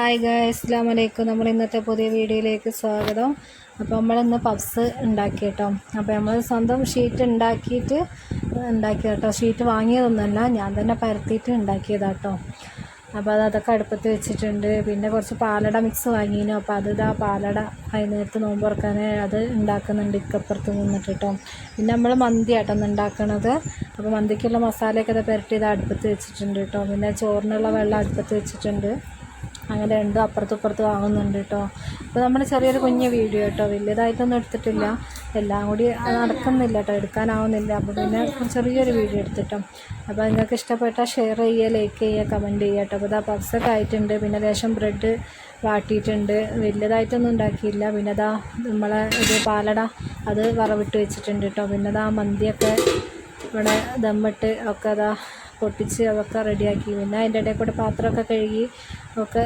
Hi ഗായ് അസ്സാം വലൈക്കും നമ്മൾ ഇന്നത്തെ പുതിയ വീഡിയോയിലേക്ക് സ്വാഗതം. അപ്പോൾ നമ്മളിന്ന് പഫ്സ് ഉണ്ടാക്കി കേട്ടോ. അപ്പോൾ നമ്മൾ സ്വന്തം ഷീറ്റ് ഉണ്ടാക്കിയിട്ട് ഉണ്ടാക്കി കേട്ടോ. ഷീറ്റ് വാങ്ങിയതൊന്നുമല്ല ഞാൻ തന്നെ പരത്തിയിട്ട് ഉണ്ടാക്കിയതാട്ടോ അപ്പോൾ അത് അതൊക്കെ അടുപ്പത്ത് വെച്ചിട്ടുണ്ട്. പിന്നെ കുറച്ച് പാലട മിക്സ് വാങ്ങിയിരുന്നു അപ്പോൾ അത് ഇതാ പാലട വൈകുന്നേരത്ത് നോമ്പ് തുറക്കാൻ അത് ഉണ്ടാക്കുന്നുണ്ട്. ഇക്കപ്പുറത്ത് നിന്നിട്ട് കേട്ടോ. പിന്നെ നമ്മൾ മന്തി ആട്ടോ ഉണ്ടാക്കണത്. അപ്പോൾ മന്തിക്കുള്ള മസാലയൊക്കെ അത് പുരട്ടി അടുപ്പത്ത് വെച്ചിട്ടുണ്ട് കേട്ടോ. പിന്നെ ചോറിനുള്ള വെള്ളം അടുപ്പത്ത് വെച്ചിട്ടുണ്ട്. അങ്ങനെ ഉണ്ട് അപ്പുറത്തും ഇപ്പുറത്തും ആവുന്നുണ്ട് കേട്ടോ. അപ്പോൾ നമ്മുടെ ചെറിയൊരു കുഞ്ഞ് വീഡിയോ കേട്ടോ. വലിയതായിട്ടൊന്നും എടുത്തിട്ടില്ല. എല്ലാം കൂടി നടക്കുന്നില്ല കേട്ടോ. എടുക്കാനാവുന്നില്ല. അപ്പോൾ പിന്നെ ചെറിയൊരു വീഡിയോ എടുത്തിട്ടോ. അപ്പോൾ നിങ്ങൾക്ക് ഇഷ്ടപ്പെട്ടാൽ ഷെയർ ചെയ്യുക ലൈക്ക് ചെയ്യുക കമന്റ് ചെയ്യുക കേട്ടോ. അപ്പോൾ ഇതാ പഫ്സൊക്കെ ആയിട്ടുണ്ട്. പിന്നെ ലേശം ബ്രെഡ് വാട്ടിയിട്ടുണ്ട്. വലിയതായിട്ടൊന്നും ഉണ്ടാക്കിയില്ല. പിന്നെ അതാ നമ്മളെ ഇത് പാലട അത് വറവിട്ട് വെച്ചിട്ടുണ്ട് കേട്ടോ. പിന്നെ അതാ മന്തിയൊക്കെ ഇവിടെ ദമ്മിട്ട് ഒക്കെ അതാ പൊട്ടിച്ച് അതൊക്കെ റെഡിയാക്കി. പിന്നെ അതിന്റെ ഇടയിൽ കൂടെ പാത്രമൊക്കെ കഴുകി ഒക്കെ